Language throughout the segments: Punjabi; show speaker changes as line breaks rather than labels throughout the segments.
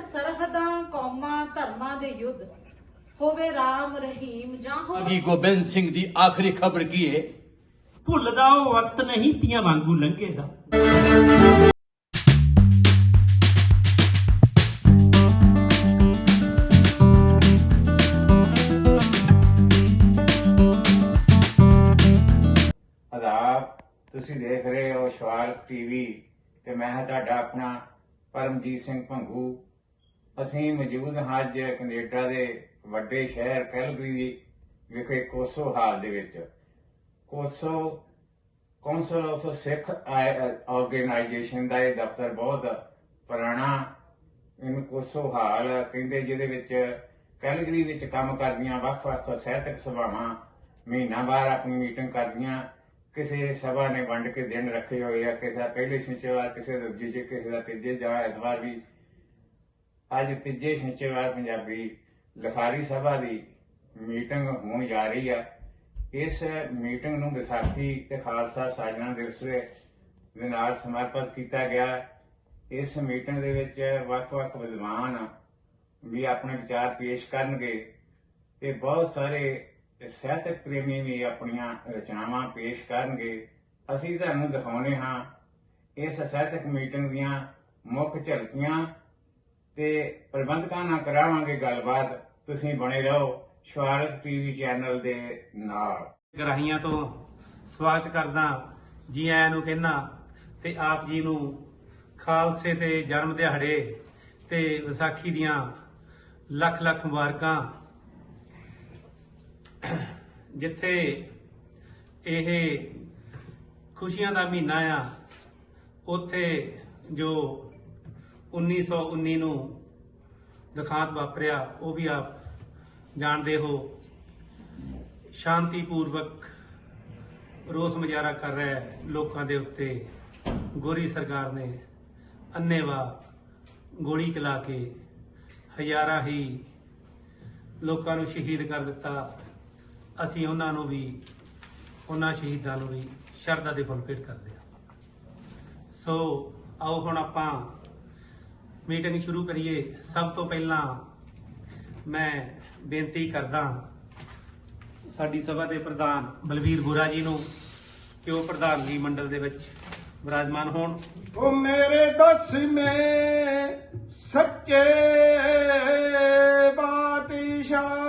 ਸਰਹਦਾਂ ਕੌਮਾਂ ਧਰਮਾਂ ਦੇ ਯੁੱਧ। ਹੋਵੇ ਰਾਮ ਰਹੀਮ ਜਾਂ ਹੋਵੇ
ਅਗੀ ਗੋਬਿੰਦ ਸਿੰਘ ਦੀ ਆਖਰੀ ਖਬਰ ਕੀ ਹੈ
ਭੁੱਲਦਾ ਉਹ ਵਕਤ ਨਹੀਂ ਤੀਆਂ ਵਾਂਗੂ ਲੰਘੇਗਾ
ਆਦਾਬ ਤੁਸੀਂ ਦੇਖ ਰਹੇ ਹੋ ਸ਼ਵਾਲਕ ਟੀਵੀ ਤੇ ਮੈਂ ਹਾਂ ਤੁਹਾਡਾ ਆਪਣਾ ਪਰਮਜੀਤ ਸਿੰਘ ਭੰਗੂ। ਅਸੀਂ ਮੌਜੂਦ ਹਾਂ ਅੱਜ ਕੈਨੇਡਾ ਦੇ ਵੱਡੇ ਸ਼ਹਿਰ ਕੈਲਗਰੀ ਵਿਖੇ ਕੋਸੋ ਹਾਲ ਦੇ ਵਿੱਚ। COSO council of Sikh organisation ਦਾ ਇਹ ਦਫ਼ਤਰ ਬਹੁਤ ਪੁਰਾਣਾ, ਇਹਨੂੰ ਕੋਸੋ ਹਾਲ ਕਹਿੰਦੇ, ਜਿਹਦੇ ਵਿੱਚ ਕੈਲਗਰੀ ਵਿੱਚ ਕੰਮ ਕਰਦੀਆਂ ਵੱਖ-ਵੱਖ ਸਾਹਿਤਕ ਸਭਾਵਾਂ ਮਹੀਨਾ ਬਾਅਦ ਆਪਣੀ ਮੀਟਿੰਗ ਕਰਦੀਆਂ। ਕਿਸੇ ਸਭਾ ਨੇ ਵੰਡ ਕੇ ਦਿਨ ਰੱਖੇ ਹੋਏ ਆ, ਕਿਸੇ ਦਾ ਪਹਿਲੇ ਸ਼ਨੀਚਰਵਾਰ ਕਿਸੇ ਦਾ ਦੂਜੇ, ਕਿਸੇ ਦਾ ਤੀਜੇ ਜਾਂ ਐਤਵਾਰ ਵੀ ਅੱਜ ਤੀਜੇ ਸ਼ਨੀਚਰਵਾਰ ਪੰਜਾਬੀ ਲਿਖਾਰੀ ਸਭਾ ਦੀ ਮੀਟਿੰਗ ਹੋਣ ਜਾ ਰਹੀ ਆ। ਇਸ ਮੀਟਿੰਗ ਨੂੰ ਵਿਸਾਖੀ ਤੇ ਖਾਲਸਾ ਸਾਜਣਾ ਦਿਵਸ ਦੇ ਦੇ ਨਾਲ ਸਮਰਪਿਤ ਕੀਤਾ ਗਿਆ। ਇਸ ਮੀਟਿੰਗ ਦੇ ਵਿੱਚ ਵੱਖ-ਵੱਖ ਵਿਦਵਾਨ ਵੀ ਆਪਣੇ ਵਿਚਾਰ ਪੇਸ਼ ਕਰਨਗੇ ਤੇ ਬਹੁਤ ਸਾਰੇ ਸਾਹਿਤਕ ਪ੍ਰੇਮੀ ਵੀ ਆਪਣੀਆਂ ਰਚਨਾਵਾਂ ਪੇਸ਼ ਕਰਨਗੇ। ਅਸੀਂ ਤੁਹਾਨੂੰ ਦਿਖਾਉਣੇ ਹਾਂ ਇਸ ਸਾਹਿਤਕ ਮੀਟਿੰਗ ਦੀਆਂ ਮੁੱਖ ਝਲਕੀਆਂ। ਤੇ ਪ੍ਰਬੰਧਕਾਂ ਨਾਲ ਕਰਾਵਾਂਗੇ ਗੱਲਬਾਤ। ਤੁਸੀਂ ਬਣੇ ਰਹੋ ਸ਼ਵਾਰਕ ਟੀਵੀ ਚੈਨਲ ਦੇ ਨਾਲ।
ਗਰਾਹੀਆਂ ਤੋਂ ਸਵਾਗਤ ਕਰਦਾ ਜੀ ਆਇਆਂ ਨੂੰ ਕਹਿਣਾ ਤੇ ਆਪ ਜੀ ਨੂੰ ਖਾਲਸੇ ਦੇ ਜਨਮ ਦਿਹਾੜੇ ਤੇ ਵਿਸਾਖੀ ਦੀਆਂ ਲੱਖ ਲੱਖ ਮੁਬਾਰਕਾਂ। ਜਿੱਥੇ ਇਹ ਖੁਸ਼ੀਆਂ ਦਾ ਮਹੀਨਾ ਆ, ਉੱਥੇ ਜੋ 1919 ਨੂੰ ਦੁਖਾਂਤ ਵਾਪਰਿਆ, ਉਹ ਵੀ ਆਪ ਜਾਣਦੇ ਹੋ। ਸ਼ਾਂਤੀਪੂਰਵਕ ਰੋਸ ਮੁਜ਼ਾਹਰਾ ਕਰ ਰਿਹਾ ਲੋਕਾਂ ਦੇ ਉੱਤੇ। ਗੋਰੀ ਸਰਕਾਰ ਨੇ ਅੰਨੇਵਾਹ ਗੋਲੀ ਚਲਾ ਕੇ ਹਜ਼ਾਰਾਂ ਹੀ ਲੋਕਾਂ ਨੂੰ ਸ਼ਹੀਦ ਕਰ ਦਿੱਤਾ। ਅਸੀਂ ਉਹਨਾਂ ਨੂੰ ਵੀ, ਉਹਨਾਂ ਸ਼ਹੀਦਾਂ ਨੂੰ ਵੀ ਸ਼ਰਧਾ ਦੇ ਫੁੱਲ ਭੇਟ ਕਰਦੇ ਹਾਂ। ਸੋ ਆਓ ਹੁਣ ਆਪਾਂ ਮੀਟਿੰਗ ਸ਼ੁਰੂ ਕਰੀਏ। ਸਭ ਤੋਂ ਪਹਿਲਾਂ ਮੈਂ ਬੇਨਤੀ ਕਰਦਾ ਸਾਡੀ ਸਭਾ ਦੇ ਪ੍ਰਧਾਨ ਬਲਵੀਰ ਗੋਰਾ ਜੀ ਨੂੰ ਕਿ ਉਹ ਪ੍ਰਧਾਨਗੀ ਮੰਡਲ ਦੇ ਵਿੱਚ ਵਿਰਾਜਮਾਨ ਹੋਣ।
ਉਹ ਮੇਰੇ ਦਸਵੇਂ ਸੱਚੇ ਬਾਦਸ਼ਾਹ।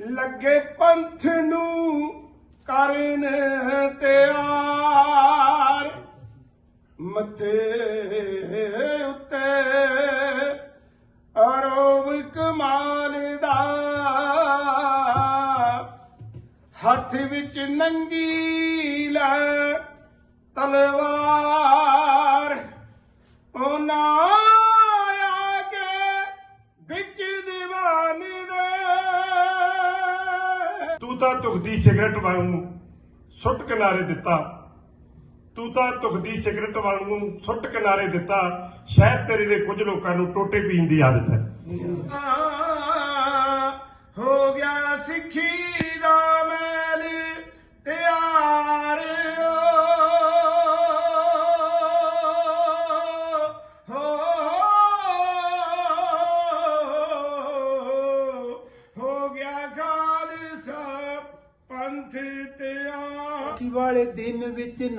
ਲੱਗੇ ਪੰਥ ਨੂੰ ਕਰਨ ਤਿਆਰ ਮੱਥੇ ਉੱਤੇ ਅਰੋਬ ਕਮਾਲ ਦਾ ਹੱਥ ਵਿੱਚ ਨੰਗੀ ਲੈ ਤਲਵਾਰ। ਉਹਨਾਂ ਆਗੇ ਵਿੱਚ ਦੀਵਾਨ ਦੇ। ਤੂੰ ਤਾਂ ਤੁਖਦੀ ਸਿਗਰਟ ਵਾਂਗੂ ਸੁੱਟ ਕਿਨਾਰੇ ਦਿੱਤਾ। ਤੂੰ ਤਾਂ ਤੁਖਦੀ ਸਿਗਰਟ ਵਾਂਗੂ ਸੁੱਟ ਕਿਨਾਰੇ ਦਿੱਤਾ ਸ਼ਾਇਦ ਤੇਰੇ ਦੇ ਕੁਝ ਲੋਕਾਂ ਨੂੰ ਟੋਟੇ ਪੀਣ ਦੀ ਆਦਤ ਹੈ। ਹੋ ਗਿਆ ਸਿੱਖੀ।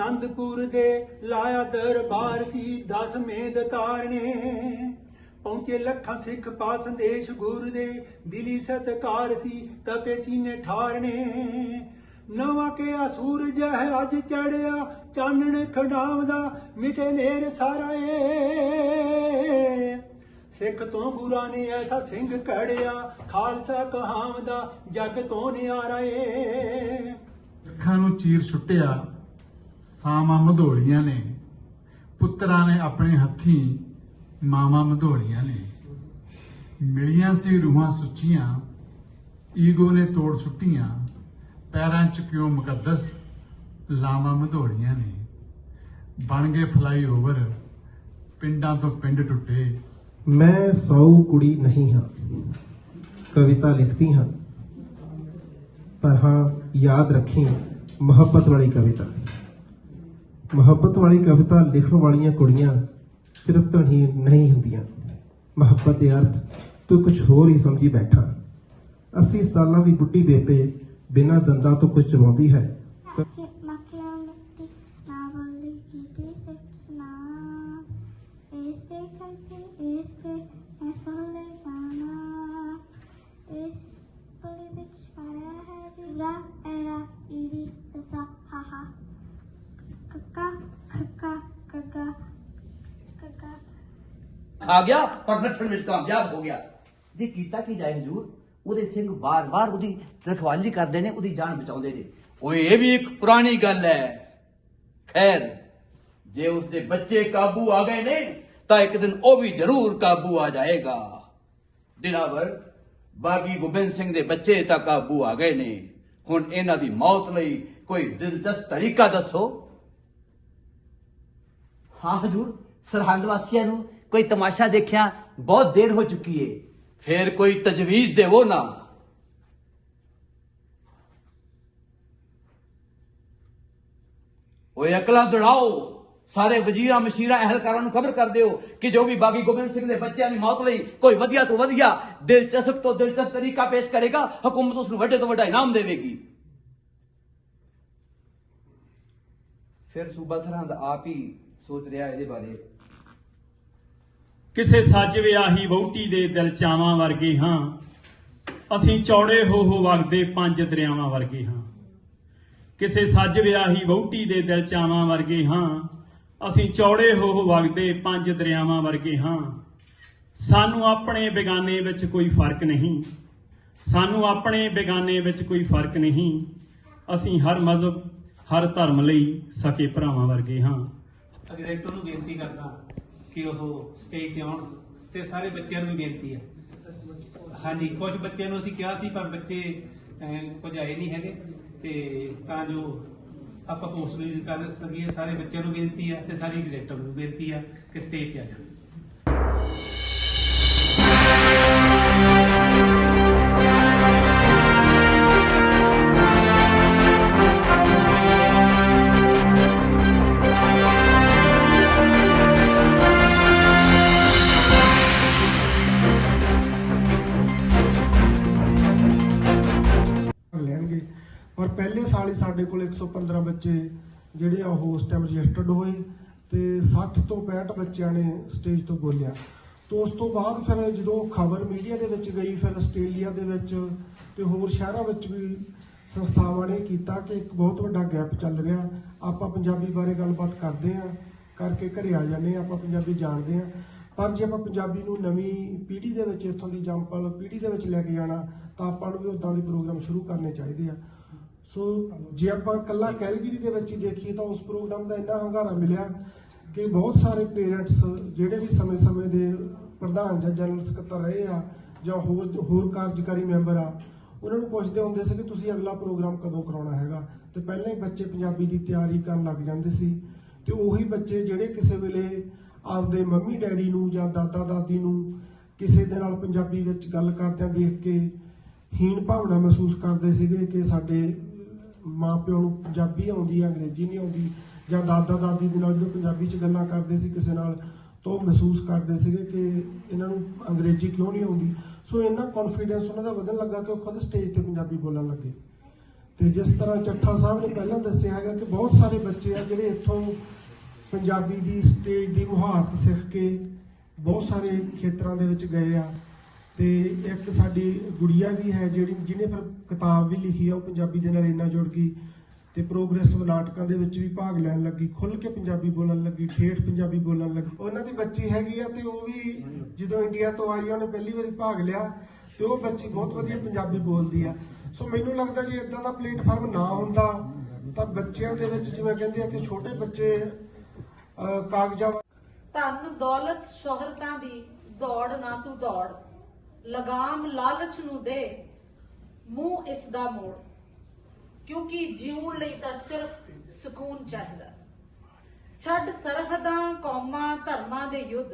ਆਨੰਦਪੁਰ ਦੇ ਲਾਇਆ ਦਰਬਾਰ ਸੀ ਦਸਵੇਂ ਦਤਾਰਨੇ ਪਹੁੰਚੇ ਲੱਖਾਂ ਸਿੱਖ ਪਾ ਸੰਦੇਸ਼ ਗੁਰ ਦੇ, ਦਿਲੀ ਸਤਕਾਰ ਸੀ ਤਪੇ ਸੀਨੇ ਠਾਰਨੇ। ਨਵਾਂ ਕੇ ਸੂਰਜ ਹੈ, ਅੱਜ ਚੜਿਆ ਚਾਨਣ ਖਡਾਵਦਾ ਮਿਟੇ ਨੇਰ ਸਾਰਾ ਏ ਸਿੱਖ ਤੋਂ ਬੁਰਾ ਨੇ ਐਸਾ ਸਿੰਘ ਕੜਿਆ ਖਾਲਸਾ ਕਹਾਵਦਾ ਜਗ ਤੋਂ ਨਿਆਰਾ ਏ
ਅੱਖਾਂ ਨੂੰ ਚੀਰ ਸੁੱਟਿਆ ਸਾਵਾਂ ਮਧੋਲੀਆਂ ਨੇ। ਪੁੱਤਰਾਂ ਨੇ ਆਪਣੇ ਹੱਥੀਂ ਮਾਵਾਂ ਮਧੋਲੀਆਂ ਨੇ। ਮਿਲੀਆਂ ਸੀ ਰੂਹਾਂ ਸੁੱਚੀਆਂ, ਈਗੋ ਨੇ ਤੋੜ ਸੁੱਟੀਆਂ, ਪੈਰਾਂ 'ਚ ਕਿਉਂ ਮੁਕੱਦਸ ਲਾਵਾਂ ਮਧੋਲੀਆਂ ਨੇ। ਬਣ ਗਏ ਫਲਾਈਓਵਰ, ਪਿੰਡਾਂ ਤੋਂ ਪਿੰਡ ਟੁੱਟੇ।
ਮੈਂ ਸਾਊ ਕੁੜੀ ਨਹੀਂ ਹਾਂ, ਕਵਿਤਾ ਲਿਖਤੀ ਹਾਂ। ਪਰ ਹਾਂ, ਯਾਦ ਰੱਖੀ ਮੁਹੱਬਤ ਵਾਲੀ ਕਵਿਤਾ। ਮੁਹੱਬਤ ਵਾਲੀ ਕਵਿਤਾ ਲਿਖਣ ਵਾਲੀਆਂ ਕੁੜੀਆਂ ਚਰਿੱਤਰਹੀਣ ਨਹੀਂ ਹੁੰਦੀਆਂ। ਮੁਹੱਬਤ ਦੇ ਅਰਥ ਤੂੰ ਕੁਝ ਹੋਰ ਹੀ ਸਮਝੀ ਬੈਠਾ। 80 ਸਾਲਾਂ ਦੀ ਬੁੱਢੀ ਬੇਬੇ ਬਿਨਾਂ ਦੰਦਾਂ ਤੋਂ ਕੁਝ ਚਬਾਉਂਦੀ ਹੈ।
ਇਸ ਪਲੀ ਵਿੱਚ ਆਇਆ ਹੈ ਜੁਰਾ
ਖਾ ਗਿਆ ਪਰ ਵਿੱਚ ਕਾਮਯਾਬ ਹੋ ਗਿਆ। ਜੇ ਕੀਤਾ ਕੀ ਜਾਏ ਹਜੂਰ? ਉਹਦੇ ਸਿੰਘ ਬਾਰ-ਬਾਰ ਉਹਦੀ ਰਖਵਾਲੀ ਕਰਦੇ ਨੇ, ਉਹਦੀ ਜਾਨ ਬਚਾਉਂਦੇ ਨੇ। ਓਏ, ਇਹ ਵੀ ਇੱਕ ਪੁਰਾਣੀ ਗੱਲ ਹੈ। ਖੈਰ, ਜੇ ਉਸਦੇ ਬੱਚੇ ਕਾਬੂ ਆ ਗਏ ਨੇ, ਤਾਂ ਇੱਕ ਦਿਨ ਉਹ ਵੀ ਜ਼ਰੂਰ ਕਾਬੂ ਆ ਜਾਏਗਾ। ਦਿਲਾਵਰ ਬਾਗੀ ਗੋਬਿੰਦ ਸਿੰਘ ਦੇ ਬੱਚੇ ਤਾਂ ਕਾਬੂ ਆ ਗਏ ਨੇ। ਹੁਣ ਇਹਨਾਂ ਦੀ ਮੌਤ ਲਈ ਕੋਈ ਦਿਲਚਸਪ ਤਰੀਕਾ ਦੱਸੋ। ਹਾਂ ਹਜੂਰ, ਸਰਹੰਦ ਵਾਸੀਆਂ ਨੂੰ ਕੋਈ ਤਮਾਸ਼ਾ ਦੇਖਿਆ? ਬਹੁਤ ਦੇਰ ਹੋ ਚੁੱਕੀ ਏ। ਫਿਰ ਕੋਈ ਤਜਵੀਜ਼ ਦੇਵੋ ਨਾ। ਓਏ ਅਕਲਾਂ ਦੜਾਓ। ਸਾਰੇ ਵਜ਼ੀਰਾਂ, ਮਸ਼ੀਰਾਂ, ਅਹਿਲਕਾਰਾਂ ਨੂੰ ਖਬਰ ਕਰ ਦਿਓ ਕਿ ਜੋ ਵੀ ਬਾਗੀ ਗੋਬਿੰਦ ਸਿੰਘ ਦੇ ਬੱਚਿਆਂ ਦੀ ਮੌਤ ਲਈ ਕੋਈ ਵਧੀਆ ਤੋਂ ਵਧੀਆ, ਦਿਲਚਸਪ ਤੋਂ ਦਿਲਚਸਪ ਤਰੀਕਾ ਪੇਸ਼ ਕਰੇਗਾ, ਹਕੂਮਤ ਉਸ ਨੂੰ ਵੱਡੇ ਤੋਂ ਵੱਡਾ ਇਨਾਮ ਦੇਵੇਗੀ। ਫਿਰ ਸੂਬਾ ਸਰਹੰਦ ਆਪ ਹੀ ਸੋਚ ਰਿਹਾ ਇਹਦੇ ਬਾਰੇ।
ਕਿਸੇ ਸੱਜ ਵਿਆਹੀ ਵਹੁਟੀ ਦੇ ਦਿਲ ਚਾਵਾਂ ਵਰਗੇ ਹਾਂ। ਅਸੀਂ ਚੌੜੇ ਹੋ ਹੋ ਵਗਦੇ ਪੰਜ ਦਰਿਆਵਾਂ ਵਰਗੇ ਹਾਂ। ਕਿਸੇ ਸੱਜ ਵਿਆਹੀ ਵਹੁਟੀ ਦੇ ਦਿਲ ਚਾਵਾਂ ਵਰਗੇ ਹਾਂ। ਅਸੀਂ ਚੌੜੇ ਹੋ ਹੋ ਵਗਦੇ ਪੰਜ ਦਰਿਆਵਾਂ ਵਰਗੇ ਹਾਂ। ਸਾਨੂੰ ਆਪਣੇ ਬੇਗਾਨੇ ਵਿੱਚ ਕੋਈ ਫ਼ਰਕ ਨਹੀਂ। ਸਾਨੂੰ ਆਪਣੇ ਬੇਗਾਨੇ ਵਿੱਚ ਕੋਈ ਫ਼ਰਕ ਨਹੀਂ। ਅਸੀਂ ਹਰ ਮਜ਼ਹਬ, ਹਰ ਧਰਮ ਲਈ ਸਕੇ ਭਰਾਵਾਂ ਵਰਗੇ ਹਾਂ।
ਡਾਇਰੈਕਟਰ ਨੂੰ ਬੇਨਤੀ ਕਰਦਾ। ਕਿ ਉਹ ਸਟੇਜ ਤੇ ਆਉਣ ਤੇ ਸਾਰੇ ਬੱਚਿਆਂ ਨੂੰ ਵੀ ਬੇਨਤੀ ਹੈ ਹਾਂਜੀ ਕੁਝ ਬੱਚਿਆਂ ਨੂੰ ਅਸੀਂ ਕਿਹਾ ਸੀ, ਪਰ ਬੱਚੇ ਕੁਝ ਆਏ ਨਹੀਂ ਹੈਗੇ। ਤੇ ਤਾਂ ਜੋ ਆਪਾਂ ਪੋਸਟ ਰਿਲੀਜ਼ ਕਰ ਸਕੀਏ, ਸਾਰੇ ਬੱਚਿਆਂ ਨੂੰ ਬੇਨਤੀ ਹੈ ਤੇ ਸਾਰੇ ਐਗਜ਼ੈਕਟਿਵ ਨੂੰ ਬੇਨਤੀ ਹੈ ਕਿ ਸਟੇਜ ਤੇ ਆ ਜਾਣ।
ਜਿਹੜੇ ਆ ਉਹ ਉਸ ਟਾਈਮ ਰਜਿਸਟਰਡ ਹੋਏ ਤੇ 60 ਤੋਂ 65 ਬੱਚਿਆਂ ਨੇ ਸਟੇਜ ਤੋਂ ਬੋਲਿਆ। ਤੋਂ ਉਸ ਤੋਂ ਬਾਅਦ ਫਿਰ ਜਦੋਂ ਖਬਰ ਮੀਡੀਆ ਦੇ ਵਿੱਚ ਗਈ, ਫਿਰ ਆਸਟ੍ਰੇਲੀਆ ਦੇ ਵਿੱਚ ਤੇ ਹੋਰ ਸ਼ਹਿਰਾਂ ਵਿੱਚ ਵੀ ਸੰਸਥਾਵਾਂ ਨੇ ਕੀਤਾ ਕਿ ਇੱਕ ਬਹੁਤ ਵੱਡਾ ਗੈਪ ਚੱਲ ਰਿਹਾ। ਆਪਾਂ ਪੰਜਾਬੀ ਬਾਰੇ ਗੱਲਬਾਤ ਕਰਦੇ ਆ ਕਰਕੇ ਘਰੇ ਆ ਜਾਂਦੇ ਆ ਆਪਾਂ ਪੰਜਾਬੀ ਜਾਣਦੇ ਆ ਪਰ ਜੇ ਆਪਾਂ ਪੰਜਾਬੀ ਨੂੰ ਨਵੀਂ ਪੀੜ੍ਹੀ ਦੇ ਵਿੱਚ, ਇੱਥੋਂ ਦੀ ਜੰਪਲ ਪੀੜ੍ਹੀ ਦੇ ਵਿੱਚ ਲੈ ਕੇ ਜਾਣਾ, ਤਾਂ ਆਪਾਂ ਨੂੰ ਵੀ ਉਦਾਂ ਦੇ ਪ੍ਰੋਗਰਾਮ ਸ਼ੁਰੂ ਕਰਨੇ ਚਾਹੀਦੇ ਆ। ਸੋ ਜੇ ਆਪਾਂ ਕੱਲਾ ਕੈਲਗਰੀ ਦੇ ਵਿੱਚ ਹੀ ਦੇਖੀਏ ਤਾਂ ਉਸ ਪ੍ਰੋਗਰਾਮ ਦਾ ਇੰਨਾ ਹੰਗਾਰਾ ਮਿਲਿਆ ਕਿ ਬਹੁਤ ਸਾਰੇ ਪੇਰੈਂਟਸ ਜਿਹੜੇ ਵੀ ਸਮੇਂ-ਸਮੇਂ ਦੇ ਪ੍ਰਧਾਨ ਜਾਂ ਜਨਰਲ ਸਕੱਤਰ ਰਹੇ ਆ ਜਾਂ ਹੋਰ ਹੋਰ ਕਾਰਜਕਾਰੀ ਮੈਂਬਰ ਆ, ਉਹਨਾਂ ਨੂੰ ਪੁੱਛਦੇ ਹੁੰਦੇ ਸੀ ਕਿ ਤੁਸੀਂ ਅਗਲਾ ਪ੍ਰੋਗਰਾਮ ਕਦੋਂ ਕਰਾਉਣਾ ਹੈਗਾ। ਤੇ ਪਹਿਲਾਂ ਹੀ ਬੱਚੇ ਪੰਜਾਬੀ ਦੀ ਤਿਆਰੀ ਕਰਨ ਲੱਗ ਜਾਂਦੇ ਸੀ। ਤੇ ਉਹੀ ਬੱਚੇ ਜਿਹੜੇ ਕਿਸੇ ਵੇਲੇ ਆਪਦੇ ਮੰਮੀ, ਡੈਡੀ ਨੂੰ ਜਾਂ ਦਾਦਾ, ਦਾਦੀ ਨੂੰ ਕਿਸੇ ਦੇ ਨਾਲ ਪੰਜਾਬੀ ਵਿੱਚ ਗੱਲ ਕਰਦਿਆਂ ਦੇਖ ਕੇ ਹੀਣ ਭਾਵਨਾ ਮਹਿਸੂਸ ਕਰਦੇ ਸੀਗੇ ਕਿ ਸਾਡੇ ਮਾਪਿਆਂ ਨੂੰ ਪੰਜਾਬੀ ਆਉਂਦੀ ਹੈ ਅੰਗਰੇਜ਼ੀ ਨਹੀਂ ਆਉਂਦੀ, ਜਾਂ ਦਾਦਾ ਦਾਦੀ ਦੇ ਨਾਲ ਜਦੋਂ ਪੰਜਾਬੀ 'ਚ ਗੱਲਾਂ ਕਰਦੇ ਸੀ ਕਿਸੇ ਨਾਲ, ਤਾਂ ਉਹ ਮਹਿਸੂਸ ਕਰਦੇ ਸੀਗੇ ਕਿ ਇਹਨਾਂ ਨੂੰ ਅੰਗਰੇਜ਼ੀ ਕਿਉਂ ਨਹੀਂ ਆਉਂਦੀ? ਸੋ ਇੰਨਾ ਕੌਨਫੀਡੈਂਸ ਉਹਨਾਂ ਦਾ ਵਧਣ ਲੱਗਾ ਕਿ ਉਹ ਖੁਦ ਸਟੇਜ ਤੇ ਪੰਜਾਬੀ ਬੋਲਣ ਲੱਗੇ। ਤੇ ਜਿਸ ਤਰ੍ਹਾਂ ਚੱਠਾ ਸਾਹਿਬ ਨੇ ਪਹਿਲਾਂ ਦੱਸਿਆ ਹੈਗਾ ਕਿ ਬਹੁਤ ਸਾਰੇ ਬੱਚੇ ਆ ਜਿਹੜੇ ਇੱਥੋਂ ਪੰਜਾਬੀ ਦੀ ਸਟੇਜ ਦੀ ਮੁਹਾਰਤ ਸਿੱਖ ਕੇ ਬਹੁਤ ਸਾਰੇ ਖੇਤਰਾਂ ਦੇ ਵਿੱਚ ਗਏ ਆ। ਤੇ ਇੱਕ ਸਾਡੀ ਗੁੜੀਆ ਵੀ ਹੈ ਜਿਹੜੀ ਜਿਹਨੇ ਫਿਰ ਕਿਤਾਬ ਵੀ ਲਿਖੀ ਆ ਉਹ ਪੰਜਾਬੀ ਦੇ ਨਾਲ ਇੰਨਾ ਜੁੜ ਗਈ ਤੇ ਪ੍ਰੋਗਰੈਸਿਵ ਨਾਟਕਾਂ ਦੇ ਵਿੱਚ ਵੀ ਭਾਗ ਲੈਣ ਲੱਗੀ ਖੁੱਲ ਕੇ ਪੰਜਾਬੀ ਬੋਲਣ ਲੱਗੀ ਠੇਠ ਪੰਜਾਬੀ ਬੋਲਣ ਲੱਗੀ। ਉਹਨਾਂ ਦੀ ਬੱਚੀ ਹੈਗੀ ਆ ਤੇ ਉਹ ਵੀ ਜਦੋਂ ਇੰਡੀਆ ਤੋਂ ਆਈ ਉਹਨੇ ਪਹਿਲੀ ਵਾਰੀ ਭਾਗ ਲਿਆ ਤੇ ਉਹ ਬੱਚੀ ਬਹੁਤ ਵਧੀਆ ਪੰਜਾਬੀ ਬੋਲਦੀ ਆ। ਸੋ ਮੈਨੂੰ ਲੱਗਦਾ ਜੇ ਇਦਾਂ ਦਾ ਪਲੇਟਫਾਰਮ ਨਾ ਹੁੰਦਾ ਤਾਂ ਬੱਚਿਆਂ ਦੇ ਵਿੱਚ ਜਿਵੇਂ ਕਹਿੰਦੇ ਆ ਕਿ ਛੋਟੇ ਬੱਚੇ ਅਹ, ਕਾਗਜ਼ਾਂ
ਧਨ ਦੌਲਤ ਸ਼ੋਹਰਤਾਂ ਦੀ ਦੌੜ ਨਾ ਤੂੰ ਦੌੜ। ਲਗਾਮ ਲਾਲਚ ਨੂੰ ਦੇ, ਮੂੰਹ ਇਸ ਦਾ ਮੋੜ, ਕਿਉਂਕਿ ਜਿਉਣ ਲਈ ਤਾਂ ਸਿਰਫ ਸਕੂਨ ਚਾਹੀਦਾ। ਛੱਡ ਸਰਹਦਾਂ, ਕੌਮਾਂ, ਧਰਮਾਂ ਦੇ ਯੁੱਧ,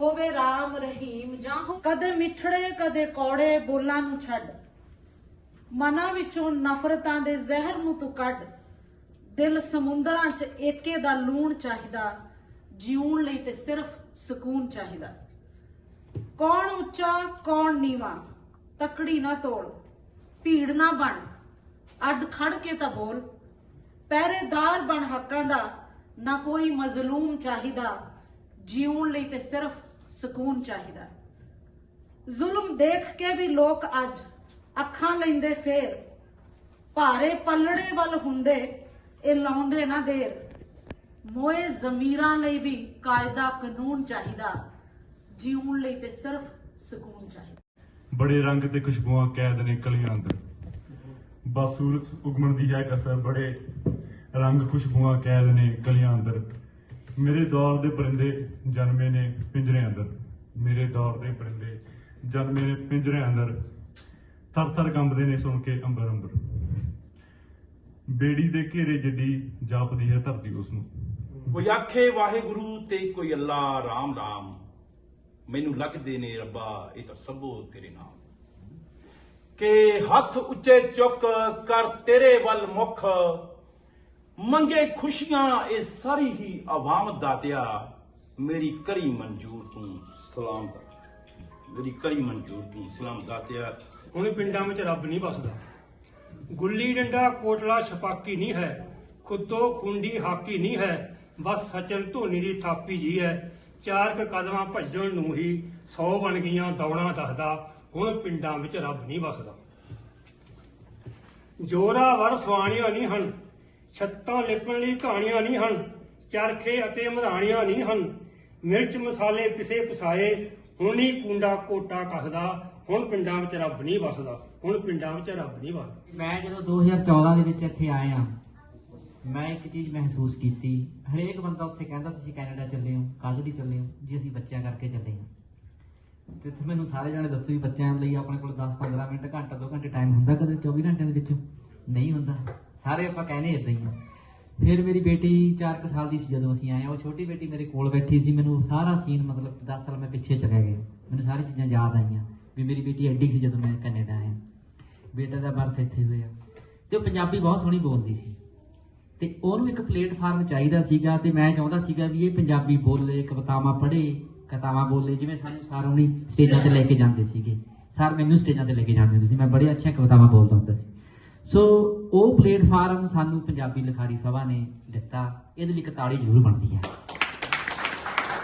ਹੋਵੇ RAM ਰਹੀਮ ਜਾਂ ਹੋ ਕਦੇ ਮਿੱਠੜੇ, ਕਦੇ ਕੌੜੇ ਬੋਲਾਂ ਨੂੰ ਛੱਡ। ਮਨਾਂ ਵਿੱਚੋਂ ਨਫ਼ਰਤਾਂ ਦੇ ਜ਼ਹਿਰ ਨੂੰ ਤੂੰ ਕੱਢ। ਦਿਲ ਸਮੁੰਦਰਾਂ 'ਚ ਏਕੇ ਦਾ ਲੂਣ ਚਾਹੀਦਾ। ਜਿਉਣ ਲਈ ਤੇ ਸਿਰਫ ਸਕੂਨ ਚਾਹੀਦਾ। ਕੌਣ ਉੱਚਾ, ਕੌਣ ਨੀਵਾ? ਤਕੜੀ ਨਾ ਤੋੜ, ਭੀੜ ਨਾ ਬਣ। ਅੱਡ ਖੜ ਕੇ ਤਾਂ ਬੋਲ, ਪਹਿਰੇਦਾਰ ਬਣ ਹੱਕਾਂ ਦਾ, ਨਾ ਕੋਈ ਮਜ਼ਲੂਮ ਚਾਹੀਦਾ। ਜਿਉਣ ਲਈ ਤੇ ਸਿਰਫ ਸਕੂਨ ਚਾਹੀਦਾ। ਜ਼ੁਲਮ ਦੇਖ ਕੇ ਵੀ ਲੋਕ ਅੱਜ ਅੱਖਾਂ ਲੈਂਦੇ ਫੇਰ। ਭਾਰੇ ਪੱਲੜੇ ਵੱਲ ਹੁੰਦੇ, ਇਹ ਲਾਉਂਦੇ ਨਾ ਦੇਰ। ਮੋਏ ਜ਼ਮੀਰਾਂ ਲਈ ਵੀ ਕਾਇਦਾ ਕਾਨੂੰਨ ਚਾਹੀਦਾ। ਜਿਉਣ ਲਈ ਤੇ ਸਿਰਫ ਸਕੂਨ ਚਾਹੀਦਾ।
ਬੜੇ ਰੰਗ ਤੇ ਖੁਸ਼ਬੂਆਂ ਕੈਦ ਨੇ ਕਲੀਆਂ ਅੰਦਰ। ਬਸ ਉਗਮਣ ਦੀ ਹੈ ਕਸਰ ਬੜੇ ਰੰਗ ਖੁਸ਼ਬੂਆਂ ਕੈਦ ਨੇ ਕਲੀਆਂ ਅੰਦਰ। ਮੇਰੇ ਦੌਰ ਦੇ ਪਰਿੰਦੇ ਜਨਮੇ ਨੇ ਪਿੰਜਰੇ ਅੰਦਰ। ਮੇਰੇ ਦੌਰ ਦੇ ਪਰਿੰਦੇ ਜਨਮੇ ਨੇ ਪਿੰਜਰੇ ਅੰਦਰ। ਥਰ ਥਰ ਕੰਬਦੇ ਨੇ ਸੁਣ ਕੇ ਅੰਬਰ ਅੰਬਰ। ਬੇੜੀ ਦੇ ਘੇਰੇ ਜੱਡੀ ਜਾਪਦੀ ਹੈ ਧਰਤੀ ਉਸ ਨੂੰ
ਕੋਈ ਆਖੇ ਵਾਹਿਗੁਰੂ ਤੇ ਕੋਈ ਅੱਲਾ ਰਾਮ ਰਾਮ ਮੈਨੂੰ ਲੱਗਦੇ ਨੇ ਰੱਬਾ, ਇਹ ਤਾਂ ਸਭੋ ਤੇਰੇ ਨਾਮ। ਕਿ ਹੱਥ ਉੱਚੇ ਚੁੱਕ ਕਰ ਤੇਰੇ ਵੱਲ ਮੁਖ, ਮੰਗੇ ਖੁਸ਼ੀਆਂ ਇਹ ਸਾਰੀ ਹੀ ਆਵਾਮ ਦਾਤਿਆ ਮੇਰੀ ਕਰੀ ਮਨਜ਼ੂਰ ਤੂੰ ਸਲਾਮ ਕਰ। ਮੇਰੀ ਕਰੀ ਮਨਜ਼ੂਰ ਤੂੰ ਸਲਾਮ ਦਾਤਿਆ
ਹੁਣ ਪਿੰਡਾਂ ਵਿੱਚ ਰੱਬ ਨਹੀਂ ਵਸਦਾ। ਗੁੱਲੀ ਡੰਡਾ, ਕੋਟਲਾ ਛਪਾਕੀ ਨਹੀਂ ਹੈ। ਖੁੱਦੋ ਖੁੰਡੀ ਹਾਕੀ ਨਹੀਂ ਹੈ। ਬਸ ਸਚਨ ਧੋਨੀ ਦੀ ਥਾਪੀ ਜੀ ਹੈ। ਚਾਰ ਕ ਕਦਮਾਂ ਭੱਜਣ ਨੂੰ ਹੀ 100 ਬਣ ਗਈਆਂ ਦੌੜਾਂ ਦੱਸਦਾ, ਹੁਣ ਪਿੰਡਾਂ ਵਿੱਚ ਰੱਬ ਨਹੀਂ ਵਸਦਾ। ਜੋਰਾਵਰ ਸਵਾਣੀਆਂ ਨਹੀਂ ਹਨ, ਛੱਤਾਂ ਲਿਪਣ ਲਈ ਕਹਾਣੀਆਂ ਨਹੀਂ ਹਨ, ਚਰਖੇ ਅਤੇ ਮਧਾਣੀਆਂ ਨਹੀਂ ਹਨ। ਮਿਰਚ ਮਸਾਲੇ ਪਿਸੇ ਪਸਾਏ, ਹੁਣ ਹੀ ਕੁੰਡਾ ਕੋਟਾ ਕੱਸਦਾ, ਹੁਣ ਪਿੰਡਾਂ ਵਿੱਚ ਰੱਬ ਨਹੀਂ ਵਸਦਾ, ਹੁਣ ਪਿੰਡਾਂ ਵਿੱਚ ਰੱਬ ਨਹੀਂ ਵਸਦਾ।
ਮੈਂ ਜਦੋਂ 2014 ਦੇ ਵਿੱਚ ਇੱਥੇ ਆਇਆ ਮੈਂ ਇੱਕ ਚੀਜ਼ ਮਹਿਸੂਸ ਕੀਤੀ। ਹਰੇਕ ਬੰਦਾ ਉੱਥੇ ਕਹਿੰਦਾ, ਤੁਸੀਂ ਕੈਨੇਡਾ ਚੱਲੇ ਹੋ ਕਦ ਦੀ ਚੱਲੇ ਹੋ, ਜੀ ਅਸੀਂ ਬੱਚਿਆਂ ਕਰਕੇ ਚੱਲੇ ਹਾਂ। ਤੇ ਤੁਸੀਂ ਮੈਨੂੰ ਸਾਰੇ ਜਣੇ ਦੱਸੋ ਵੀ ਬੱਚਿਆਂ ਲਈ ਆਪਣੇ ਕੋਲ 10-15 ਮਿੰਟ, ਘੰਟਾ 2 ਘੰਟੇ ਟਾਈਮ ਹੁੰਦਾ ਕਦੇ? 24 ਘੰਟਿਆਂ ਦੇ ਵਿੱਚ? ਨਹੀਂ ਹੁੰਦਾ। ਸਾਰੇ ਆਪਾਂ ਕਹਿੰਦੇ ਇਦਾਂ ਹੀ ਆ। ਫਿਰ ਮੇਰੀ ਬੇਟੀ 4 ਸਾਲ ਦੀ ਸੀ ਜਦੋਂ ਅਸੀਂ ਆਏ ਉਹ ਛੋਟੀ ਬੇਟੀ ਮੇਰੇ ਕੋਲ ਬੈਠੀ ਸੀ। ਮੈਨੂੰ ਸਾਰਾ ਸੀਨ ਮਤਲਬ 10 ਸਾਲ ਮੈਂ ਪਿੱਛੇ ਚਲੇ ਗਿਆ ਮੈਨੂੰ ਸਾਰੀ ਚੀਜ਼ਾਂ ਯਾਦ ਆਈਆਂ ਵੀ ਮੇਰੀ ਬੇਟੀ ਐਡੀ ਸੀ ਜਦੋਂ ਮੈਂ ਕੈਨੇਡਾ ਆਇਆ। ਬੇਟਾ ਦਾ ਬਰਥ ਇੱਥੇ ਹੋਇਆ। ਤੇ ਉਹ ਪੰਜਾਬੀ ਬਹੁਤ ਸੋਹਣੀ ਬੋਲਦੀ ਸੀ। ਤੇ ਉਹਨੂੰ ਇੱਕ ਪਲੇਟਫਾਰਮ ਚਾਹੀਦਾ ਸੀਗਾ ਤੇ ਮੈਂ ਚਾਹੁੰਦਾ ਸੀਗਾ ਵੀ ਇਹ ਪੰਜਾਬੀ ਬੋਲੇ, ਕਵਿਤਾਵਾਂ ਪੜ੍ਹੇ ਕਥਾਵਾਂ ਬੋਲੇ, ਜਿਵੇਂ ਸਾਨੂੰ ਸਰ ਸਟੇਜਾਂ ਤੇ ਲੈ ਕੇ ਜਾਂਦੇ ਸੀਗੇ। ਸਰ ਮੈਨੂੰ ਸਟੇਜਾਂ ਤੇ ਲੈ ਕੇ ਜਾਂਦੇ ਹੁੰਦੇ ਸੀ, ਮੈਂ ਬੜੀ ਅੱਛੀਆਂ ਕਵਿਤਾਵਾਂ ਬੋਲਦਾ ਹੁੰਦਾ ਸੀ। ਸੋ ਉਹ ਪਲੇਟਫਾਰਮ ਸਾਨੂੰ ਪੰਜਾਬੀ ਲਿਖਾਰੀ ਸਭਾ ਨੇ ਦਿੱਤਾ। ਇਹਦੇ ਲਈ ਇੱਕ ਤਾੜੀ ਜ਼ਰੂਰ ਬਣਦੀ ਹੈ।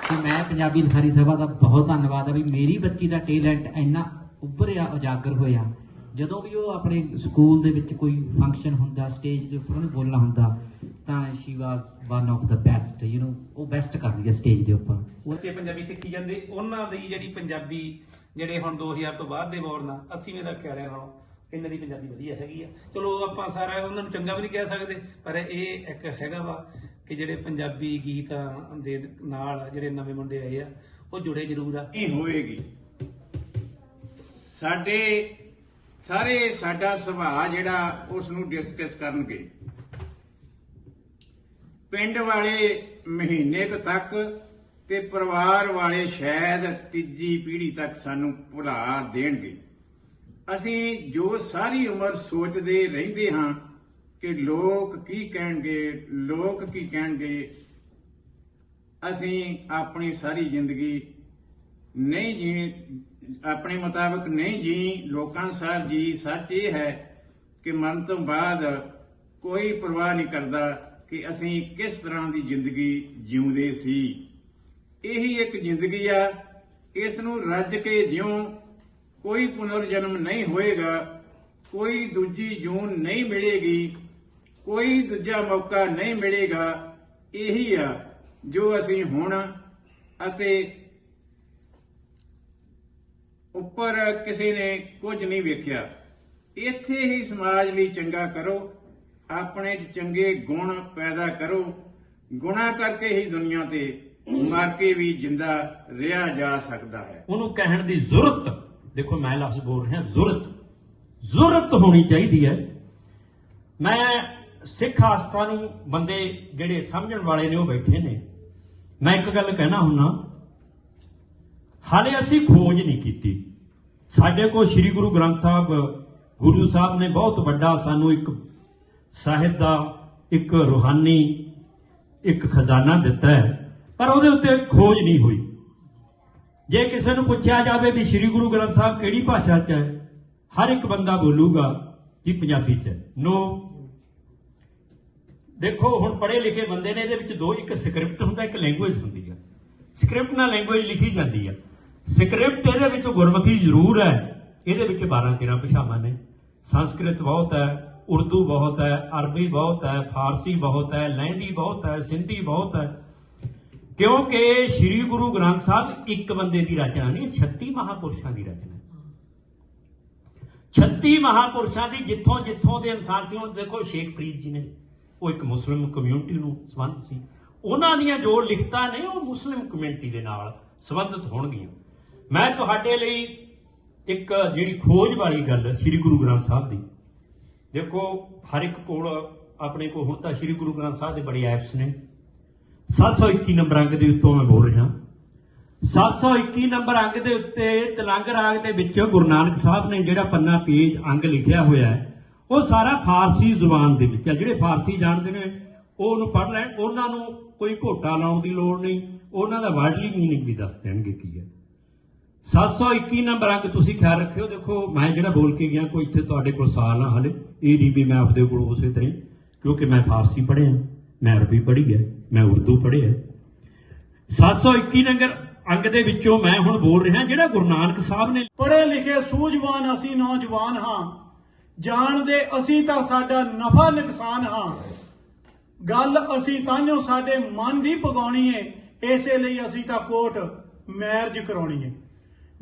ਤੇ ਮੈਂ ਪੰਜਾਬੀ ਲਿਖਾਰੀ ਸਭਾ ਦਾ ਬਹੁਤ ਧੰਨਵਾਦ ਹੈ ਵੀ ਮੇਰੀ ਬੱਚੀ ਦਾ ਟੈਲੈਂਟ ਇੰਨਾ ਉੱਭਰਿਆ, ਉਜਾਗਰ ਹੋਇਆ। ਜਦੋਂ ਵੀ ਉਹ ਆਪਣੇ ਸਕੂਲ ਦੇ ਵਿੱਚ ਕੋਈ ਫੰਕਸ਼ਨ ਹੁੰਦਾ ਸਟੇਜ ਦੇ ਉੱਪਰ ਉਹਨੇ ਬੋਲਣਾ ਹੁੰਦਾ ਤਾਂ she was one of the best you know ਉਹ ਬੈਸਟ ਕਰਦੀ ਹੈ ਸਟੇਜ ਦੇ ਉੱਪਰ। ਉਹ
ਬੱਚੇ ਪੰਜਾਬੀ ਸਿੱਖੀ ਜਾਂਦੇ ਉਹਨਾਂ ਦੀ ਜਿਹੜੀ ਪੰਜਾਬੀ ਜਿਹੜੇ ਹੁਣ 2000 ਤੋਂ ਬਾਅਦ ਦੇ ਬੋਰਨ ਆ 80ਵੇਂ ਦਾ ਖਿਆਲਿਆਂ ਨਾਲੋਂ ਇਹਨਾਂ ਦੀ ਪੰਜਾਬੀ ਵਧੀਆ ਹੈਗੀ ਆ। ਚਲੋ ਆਪਾਂ ਸਾਰਾ ਉਹਨਾਂ ਨੂੰ ਚੰਗਾ ਵੀ ਨਹੀਂ ਕਹਿ ਸਕਦੇ ਪਰ ਇਹ ਇੱਕ ਹੈਗਾ ਵਾ ਕਿ ਜਿਹੜੇ ਪੰਜਾਬੀ ਗੀਤਾਂ ਦੇ ਨਾਲ ਜਿਹੜੇ ਨਵੇਂ ਮੁੰਡੇ ਆਏ ਆ ਉਹ ਜੁੜੇ ਜ਼ਰੂਰ ਆ।
ਨਹੀਂ ਹੋਏਗੀ। ਸਾਡੇ ਸਾਰੇ ਸਾਡਾ ਸੁਭਾਅ ਜਿਹੜਾ ਉਸ ਨੂੰ ਡਿਸਕਸ ਕਰਨਗੇ। ਪਿੰਡ ਵਾਲੇ ਮਹੀਨੇ ਕੁ ਤੱਕ ਤੇ ਪਰਿਵਾਰ ਵਾਲੇ ਸ਼ਾਇਦ ਤੀਜੀ ਪੀੜ੍ਹੀ ਤੱਕ ਸਾਨੂੰ ਭੁਲਾ ਦੇਣਗੇ। ਅਸੀਂ ਜੋ ਸਾਰੀ ਉਮਰ ਸੋਚਦੇ ਰਹਿੰਦੇ ਹਾਂ ਕਿ ਲੋਕ ਕੀ ਕਹਿਣਗੇ, ਲੋਕ ਕੀ ਕਹਿਣਗੇ, ਅਸੀਂ ਆਪਣੀ ਸਾਰੀ ਜ਼ਿੰਦਗੀ ਨਹੀਂ ਜੀ, ਆਪਣੇ ਮੁਤਾਬਕ ਨਹੀਂ ਜੀ, ਲੋਕਾਂ ਅਨੁਸਾਰ ਜੀ, ਸੱਚ ਇਹ ਹੈ ਕਿ ਮਰਨ ਤੋਂ ਬਾਅਦ ਕੋਈ ਪਰਵਾਹ ਨਹੀਂ ਕਰਦਾ ਕਿ ਅਸੀਂ ਕਿਸ ਤਰ੍ਹਾਂ ਦੀ ਜ਼ਿੰਦਗੀ ਜਿਉਂਦੇ ਸੀ। ਇਹੀ ਇੱਕ ਜ਼ਿੰਦਗੀ ਆ, ਇਸ ਨੂੰ ਰੱਜ ਕੇ ਜਿਉਂ ਕੋਈ ਪੁਨਰ ਜਨਮ ਨਹੀਂ ਹੋਏਗਾ, ਕੋਈ ਦੂਜੀ ਜੂਨ ਨਹੀਂ ਮਿਲੇਗੀ, ਕੋਈ ਦੂਜਾ ਮੌਕਾ ਨਹੀਂ ਮਿਲੇਗਾ, ਇਹੀ ਆ ਜੋ ਅਸੀਂ ਹੁਣ ਅਤੇ ਉੱਪਰ ਕਿਸੇ ਨੇ ਕੁਝ ਨਹੀਂ ਵੇਖਿਆ। ਇੱਥੇ ਹੀ ਸਮਾਜ ਲਈ ਚੰਗਾ ਕਰੋ, ਆਪਣੇ 'ਚ ਚੰਗੇ ਗੁਣ ਪੈਦਾ ਕਰੋ। ਗੁਣਾ ਕਰਕੇ ਹੀ ਦੁਨੀਆ ਤੇ ਮਰ ਕੇ ਵੀ ਜਿੰਦਾ ਰਿਹਾ ਜਾ ਸਕਦਾ ਹੈ।
ਉਹਨੂੰ ਕਹਿਣ ਦੀ ਜ਼ਰੂਰਤ, ਦੇਖੋ ਮੈਂ ਲਫ਼ਜ਼ ਬੋਲ ਰਿਹਾ, ਜ਼ਰੂਰਤ। ਜ਼ਰੂਰਤ ਹੋਣੀ ਚਾਹੀਦੀ ਹੈ। ਮੈਂ ਸਿੱਖ ਆਸਥਾ ਨੂੰ ਬੰਦੇ ਜਿਹੜੇ ਸਮਝਣ ਵਾਲੇ ਨੇ ਉਹ ਬੈਠੇ ਨੇ। ਮੈਂ ਇੱਕ ਗੱਲ ਕਹਿਣਾ ਹੁੰਨਾ ਹਾਲੇ ਅਸੀਂ ਖੋਜ ਨਹੀਂ ਕੀਤੀ। ਸਾਡੇ ਕੋਲ ਸ੍ਰੀ ਗੁਰੂ ਗ੍ਰੰਥ ਸਾਹਿਬ, ਗੁਰੂ ਸਾਹਿਬ ਨੇ ਬਹੁਤ ਵੱਡਾ ਸਾਨੂੰ ਇੱਕ ਸਾਹਿਤ ਦਾ ਇੱਕ ਰੂਹਾਨੀ, ਇੱਕ ਖਜ਼ਾਨਾ ਦਿੱਤਾ ਹੈ, ਪਰ ਉਹਦੇ ਉੱਤੇ ਖੋਜ ਨਹੀਂ ਹੋਈ। ਜੇ ਕਿਸੇ ਨੂੰ ਪੁੱਛਿਆ ਜਾਵੇ ਵੀ ਸ੍ਰੀ ਗੁਰੂ ਗ੍ਰੰਥ ਸਾਹਿਬ ਕਿਹੜੀ ਭਾਸ਼ਾ 'ਚ ਹੈ, ਹਰ ਇੱਕ ਬੰਦਾ ਬੋਲੂਗਾ ਕਿ ਪੰਜਾਬੀ 'ਚ। ਨੋ। ਦੇਖੋ, ਹੁਣ ਪੜ੍ਹੇ ਲਿਖੇ ਬੰਦੇ ਨੇ ਇਹਦੇ ਵਿੱਚ ਦੋ, ਇੱਕ ਸਕ੍ਰਿਪਟ ਹੁੰਦਾ, ਇੱਕ ਲੈਂਗੁਏਜ ਹੁੰਦੀ ਹੈ ਸਕ੍ਰਿਪਟ ਨਾਲ ਲੈਂਗੁਏਜ ਲਿਖੀ ਜਾਂਦੀ ਹੈ ਸਕ੍ਰਿਪਟ ਇਹਦੇ ਵਿੱਚ ਗੁਰਮੁਖੀ ਜ਼ਰੂਰ ਹੈ। ਇਹਦੇ ਵਿੱਚ 12 13 ਭਾਸ਼ਾਵਾਂ ਨੇ। ਸੰਸਕ੍ਰਿਤ ਬਹੁਤ ਹੈ, ਉਰਦੂ ਬਹੁਤ ਹੈ, ਅਰਬੀ ਬਹੁਤ ਹੈ, ਫਾਰਸੀ ਬਹੁਤ ਹੈ, ਲਹਿੰਦੀ ਬਹੁਤ ਹੈ, ਸਿੰਧੀ ਬਹੁਤ ਹੈ। ਕਿਉਂਕਿ ਸ੍ਰੀ ਗੁਰੂ ਗ੍ਰੰਥ ਸਾਹਿਬ ਇੱਕ ਬੰਦੇ ਦੀ ਰਚਨਾ ਨਹੀਂ 36 ਮਹਾਪੁਰਸ਼ਾਂ ਦੀ ਰਚਨਾ। ਹੈ 36 ਮਹਾਪੁਰਸ਼ਾਂ ਦੀ ਜਿੱਥੋਂ ਜਿੱਥੋਂ ਦੇ ਇਨਸਾਨ ਸੀ, ਹੁਣ ਦੇਖੋ ਸ਼ੇਖ ਫਰੀਦ ਜੀ ਨੇ, ਉਹ ਇੱਕ ਮੁਸਲਿਮ ਕਮਿਊਨਿਟੀ ਨੂੰ ਸੰਬੰਧ ਸੀ। ਉਹਨਾਂ ਦੀਆਂ ਜੋ ਲਿਖਤਾਂ ਨੇ, ਉਹ ਮੁਸਲਿਮ ਕਮਿਊਨਿਟੀ ਦੇ ਨਾਲ ਸੰਬੰਧਿਤ ਹੋਣਗੀਆਂ। ਮੈਂ ਤੁਹਾਡੇ ਲਈ ਇੱਕ ਜਿਹੜੀ ਖੋਜ ਵਾਲੀ ਗੱਲ ਸ੍ਰੀ ਗੁਰੂ ਗ੍ਰੰਥ ਸਾਹਿਬ ਦੀ। ਦੇਖੋ, ਹਰ ਇੱਕ ਕੋਲ ਆਪਣੇ ਕੋਲ ਹੁਣ ਤਾਂ ਸ੍ਰੀ ਗੁਰੂ ਗ੍ਰੰਥ ਸਾਹਿਬ ਦੇ ਬੜੇ ਐਪਸ ਨੇ। 721 ਨੰਬਰ ਅੰਕ ਦੇ ਉੱਤੋਂ ਮੈਂ ਬੋਲ ਰਿਹਾ। 721 ਨੰਬਰ ਅੰਕ ਦੇ ਉੱਤੇ ਤਲੰਗ ਰਾਗ ਦੇ ਵਿੱਚ ਗੁਰੂ ਨਾਨਕ ਸਾਹਿਬ ਨੇ ਜਿਹੜਾ ਪੰਨਾ ਪੇਜ ਅੰਗ ਲਿਖਿਆ ਹੋਇਆ ਹੈ, ਉਹ ਸਾਰਾ ਫਾਰਸੀ ਜ਼ੁਬਾਨ ਦੇ ਵਿੱਚ ਹੈ। ਜਿਹੜੇ ਫਾਰਸੀ ਜਾਣਦੇ ਨੇ, ਉਹ ਉਹਨੂੰ ਪੜ੍ਹ ਲੈਣ। ਉਹਨਾਂ ਨੂੰ ਕੋਈ ਘੋਟਾ ਲਾਉਣ ਦੀ ਲੋੜ ਨਹੀਂ। ਉਹਨਾਂ ਦਾ ਵਰਡਲੀ ਮੀਨਿੰਗ ਵੀ ਦੱਸ ਦੇਣਗੇ ਕੀ ਹੈ। 721 ਨੰਬਰ ਅੰਕ ਤੁਸੀਂ ਖਿਆਲ ਰੱਖਿਓ। ਦੇਖੋ, ਮੈਂ ਜਿਹੜਾ ਬੋਲ ਕੇ ਗਿਆ, ਕੋਈ ਇੱਥੇ ਤੁਹਾਡੇ ਕੋਲ ਸਾਲ ਨਾ ਹਲੇ। ਇਹ ਨਹੀਂ ਵੀ ਮੈਂ ਆਪਦੇ ਕੋਲ ਉਸੇ ਤਰ੍ਹਾਂ ਕਿਉਂਕਿ ਮੈਂ ਫਾਰਸੀ ਪੜ੍ਹਿਆ ਮੈਂ ਅਰਬੀ ਪੜ੍ਹੀ ਹੈ, ਮੈਂ ਉਰਦੂ ਪੜ੍ਹਿਆ 721 ਨੰਬਰ ਅੰਗ ਦੇ ਵਿੱਚੋਂ ਮੈਂ ਹੁਣ ਬੋਲ ਰਿਹਾ, ਜਿਹੜਾ ਗੁਰੂ ਨਾਨਕ ਸਾਹਿਬ ਨੇ
ਪੜ੍ਹੇ ਲਿਖੇ ਸੂਝਵਾਨ ਅਸੀਂ ਨੌਜਵਾਨ ਹਾਂ, ਜਾਣਦੇ ਅਸੀਂ ਤਾਂ ਸਾਡਾ ਨਫਾ ਨੁਕਸਾਨ ਹਾਂ। ਗੱਲ ਅਸੀਂ ਤਾਂਿਓ ਸਾਡੇ ਮਨ ਦੀ ਪਗਾਉਣੀ ਏ, ਇਸੇ ਲਈ ਅਸੀਂ ਤਾਂ ਕੋਟ ਮੈਰਜ ਕਰਾਉਣੀ ਏ।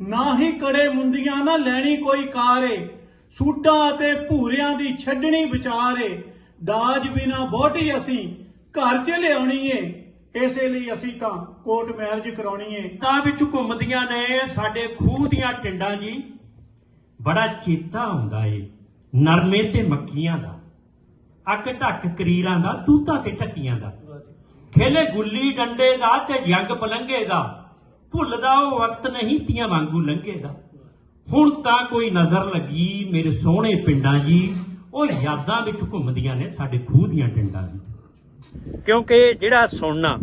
ਨਾ ਹੀ ਕੜੇ ਮੁੰਦੀਆਂ ਨਾ ਲੈਣੀ ਕੋਈ ਕਾਰੇ। ਸੂਟਾਂ ਅਤੇ ਭੂਰਿਆਂ ਦੀ ਛੱਡਣੀ ਵਿਚਾਰੇ। ਦਾਜ ਬਿਨਾ ਬੋਟੀ ਅਸੀਂ ਘਰ ਚ ਲਿਆਉਣੀ ਏ ਇਸੇ ਲਈ ਅਸੀਂ ਤਾਂ ਕੋਰਟ ਮੈਰਿਜ ਕਰਾਉਣੀ ਏ
ਤਾਂ ਵਿੱਚ ਘੁੰਮਦੀਆਂ ਨੇ ਸਾਡੇ ਖੂਹ ਦੀਆਂ ਟਿੰਡਾਂ ਜੀ। ਬੜਾ ਚੇਤਾ ਆਉਂਦਾ ਏ, ਨਰਮੇ ਤੇ ਮੱਕੀਆਂ ਦਾ। ਅੱਕ ਢੱਕ ਕਰੀਰਾਂ ਦਾ, ਤੂਤਾਂ ਤੇ ਟੱਕੀਆਂ ਦਾ। ਖੇਲੇ ਗੁੱਲੀ ਡੰਡੇ ਦਾ ਤੇ ਜੰਗ ਪਲੰਘੇ ਦਾ। ਭੁੱਲਦਾ ਉਹ ਵਕਤ ਨਹੀਂ ਤੀਆਂ ਵਾਂਗੂ ਲੰਘੇ ਦਾ ਹੁਣ ਤਾਂ ਕੋਈ ਨਜ਼ਰ ਲੱਗੀ ਮੇਰੇ ਸੋਹਣੇ ਪਿੰਡਾਂ ਜੀ। ਉਹ ਯਾਦਾਂ ਵਿੱਚ ਘੁੰਮਦੀਆਂ ਨੇ ਸਾਡੇ ਖੂਹ ਦੀਆਂ ਟਿੰਡਾਂ ਦੀ ਕਿਉਂਕਿ ਜਿਹੜਾ ਸੁਣਨਾ,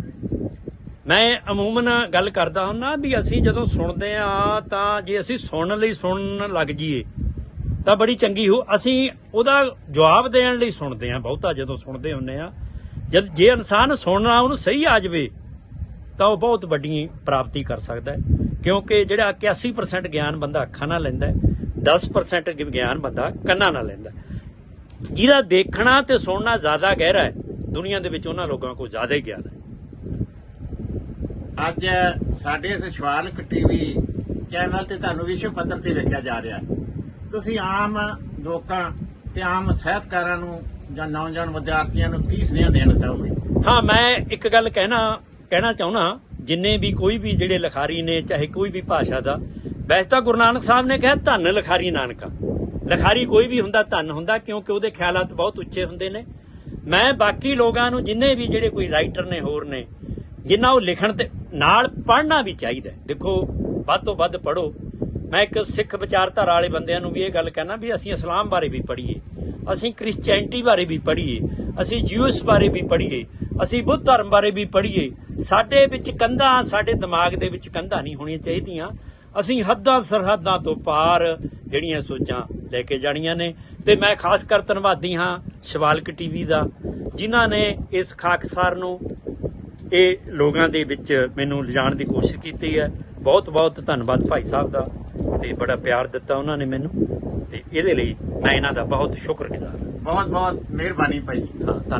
ਮੈਂ ਅਮੂਮਨ ਗੱਲ ਕਰਦਾ ਹੁੰਨਾ ਵੀ ਅਸੀਂ ਜਦੋਂ ਸੁਣਦੇ ਆ ਤਾਂ ਜੇ ਅਸੀਂ ਸੁਣਨ ਲਈ ਸੁਣਨ ਲੱਗ ਜਾਈਏ, ਤਾਂ ਬੜੀ ਚੰਗੀ ਹੋ। ਅਸੀਂ ਉਹਦਾ ਜਵਾਬ ਦੇਣ ਲਈ ਸੁਣਦੇ ਆ, ਬਹੁਤਾ ਜਦੋਂ ਸੁਣਦੇ ਹੁੰਨੇ ਆ। ਜਦ ਜੇ ਇਨਸਾਨ ਸੁਣਨਾ ਉਹਨੂੰ ਸਹੀ ਆ ਜਾਵੇ ਤਾਂ ਉਹ ਬਹੁਤ ਵੱਡੀ ਪ੍ਰਾਪਤੀ ਕਰ ਸਕਦਾ ਹੈ ਕਿਉਂਕਿ ਜਿਹੜਾ 81% ਗਿਆਨ ਬੰਦਾ ਅੱਖਾਂ ਨਾਲ ਲੈਂਦਾ ਹੈ 10% ਗਿਆਨ ਬੰਦਾ ਕੰਨਾਂ ਨਾਲ ਲੈਂਦਾ। ਜਿਹਦਾ ਦੇਖਣਾ ਤੇ ਸੁਣਨਾ ਜ਼ਿਆਦਾ ਗਹਿਰਾ ਹੈ ਦੁਨੀਆ ਦੇ ਵਿੱਚ ਉਹਨਾਂ ਲੋਕਾਂ ਕੋਲ ਜ਼ਿਆਦਾ ਹੀ ਗਿਆਨ ਹੈ
ਅੱਜ ਸਾਡੇ ਇਸ ਸ਼ਵਾਲਕ ਟੀਵੀ ਚੈਨਲ ਤੇ ਤੁਹਾਨੂੰ ਵਿਸ਼ਵ ਪੱਧਰ ਤੇ ਵੇਖਿਆ ਜਾ ਰਿਹਾ। ਤੁਸੀਂ ਆਮ ਲੋਕਾਂ ਤੇ ਆਮ ਸਾਹਿਤਕਾਰਾਂ ਨੂੰ ਜਾਂ ਨੌਜਵਾਨ ਵਿਦਿਆਰਥੀਆਂ ਨੂੰ ਕੀ ਸੁਨੇਹਾ ਦੇਣਾ ਚਾਹੋਗੇ
ਹਾਂ ਮੈਂ ਇੱਕ ਗੱਲ ਕਹਿਣਾ ਕਹਿਣਾ ਚਾਹੁੰਦਾ ਜਿੰਨੇ ਵੀ ਕੋਈ ਵੀ ਜਿਹੜੇ ਲਿਖਾਰੀ ਨੇ, ਚਾਹੇ ਕੋਈ ਵੀ ਭਾਸ਼ਾ ਦਾ, ਵੈਸੇ ਤਾਂ ਗੁਰੂ ਨਾਨਕ ਸਾਹਿਬ ਨੇ ਕਿਹਾ ਧੰਨ ਲਖਾਰੀ ਨਾਨਕਾ। ਲਿਖਾਰੀ ਕੋਈ ਵੀ ਹੁੰਦਾ ਧੰਨ ਹੁੰਦਾ, ਕਿਉਂਕਿ ਉਹਦੇ ਖਿਆਲਾਤ ਬਹੁਤ ਉੱਚੇ ਹੁੰਦੇ ਨੇ। ਮੈਂ ਬਾਕੀ ਲੋਕਾਂ ਨੂੰ ਜਿੰਨੇ ਵੀ ਜਿਹੜੇ ਕੋਈ ਰਾਈਟਰ ਨੇ, ਹੋਰ ਨੇ, ਜਿੰਨਾ ਉਹ ਲਿਖਣ ਤੇ ਨਾਲ ਪੜ੍ਹਨਾ ਵੀ ਚਾਹੀਦਾ ਦੇਖੋ, ਵੱਧ ਤੋਂ ਵੱਧ ਪੜ੍ਹੋ। ਮੈਂ ਇੱਕ ਸਿੱਖ ਵਿਚਾਰਧਾਰਾ ਵਾਲੇ ਬੰਦਿਆਂ ਨੂੰ ਵੀ ਇਹ ਗੱਲ ਕਹਿਣਾ ਵੀ ਅਸੀਂ ਇਸਲਾਮ ਬਾਰੇ ਵੀ ਪੜ੍ਹੀਏ, ਅਸੀਂ ਕ੍ਰਿਸਚੀਅਨਟੀ ਬਾਰੇ ਵੀ ਪੜ੍ਹੀਏ, ਅਸੀਂ ਜਿਊਸ ਬਾਰੇ ਵੀ ਪੜ੍ਹੀਏ ਅਸੀਂ ਬੁੱਧ ਧਰਮ ਬਾਰੇ ਵੀ ਪੜ੍ਹੀਏ ਸਾਡੇ ਵਿੱਚ ਕੰਧਾਂ ਸਾਡੇ ਦਿਮਾਗ ਦੇ ਵਿੱਚ ਕੰਧਾਂ ਨਹੀਂ ਹੋਣੀਆਂ ਚਾਹੀਦੀਆਂ। ਅਸੀਂ ਹੱਦਾਂ ਸਰਹੱਦਾਂ ਤੋਂ ਪਾਰ ਜਿਹੜੀਆਂ ਸੋਚਾਂ ਲੈ ਕੇ ਜਾਣੀਆਂ ਨੇ। ਤੇ ਮੈਂ ਖਾਸ ਕਰ ਧੰਨਵਾਦੀ ਹਾਂ ਸ਼ਿਵਾਲਕ ਟੀਵੀ ਦਾ ਜਿਨ੍ਹਾਂ ਨੇ ਇਸ ਖਾਕਸਾਰ ਨੂੰ ਇਹ ਲੋਕਾਂ ਦੇ ਵਿੱਚ ਮੈਨੂੰ ਲਿਜਾਣ ਦੀ ਕੋਸ਼ਿਸ਼ ਕੀਤੀ ਹੈ। ਬਹੁਤ ਬਹੁਤ ਧੰਨਵਾਦ ਭਾਈ ਸਾਹਿਬ ਦਾ ਤੇ ਬੜਾ ਪਿਆਰ ਦਿੱਤਾ ਉਹਨਾਂ ਨੇ ਮੈਨੂੰ। ਤੇ ਇਹਦੇ ਲਈ ਮੈਂ ਇਹਨਾਂ ਦਾ ਬਹੁਤ ਸ਼ੁਕਰਗੁਜ਼ਾਰ ਹਾਂ।
ਬਹੁਤ ਬਹੁਤ ਮਿਹਰਬਾਨੀ ਭਾਈ ਜੀ।
ਧੰਨਵਾਦ।